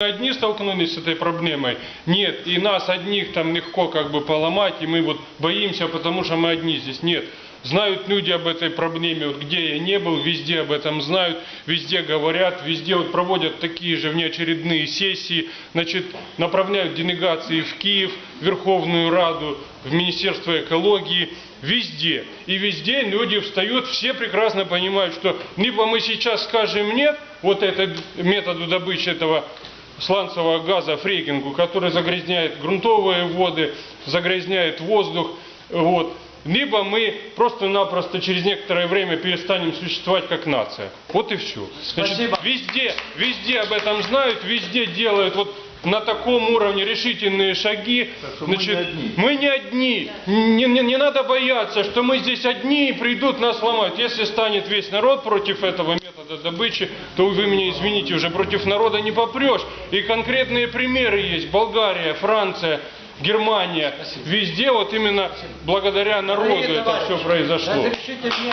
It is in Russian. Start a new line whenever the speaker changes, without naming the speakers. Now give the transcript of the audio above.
одни столкнулись с этой проблемой. Нет, и нас одних там легко как бы поломать, и мы вот боимся, потому что мы одни здесь. Нет. Знают люди об этой проблеме, вот где я не был, везде об этом знают, везде говорят, везде вот проводят такие же внеочередные сессии, значит, направляют делегации в Киев, в Верховную Раду, в Министерство экологии, везде. И везде люди встают, все прекрасно понимают, что либо мы сейчас скажем нет, вот это методу добычи этого сланцевого газа фрекингу, который загрязняет грунтовые воды, загрязняет воздух, вот. Либо мы просто-напросто через некоторое время перестанем существовать как нация. Вот и все.
Спасибо.
везде, везде об этом знают, везде делают вот на таком уровне решительные шаги.
что мы не одни.
мы не одни. Не, не- не надо бояться, что мы здесь одни и придут нас ломать. Если станет весь народ против этого метода добычи, то вы меня извините, уже против народа не попрешь. И конкретные примеры есть. Болгария, Франция, Германия. Везде вот именно благодаря народу это все произошло.
Разрешите мне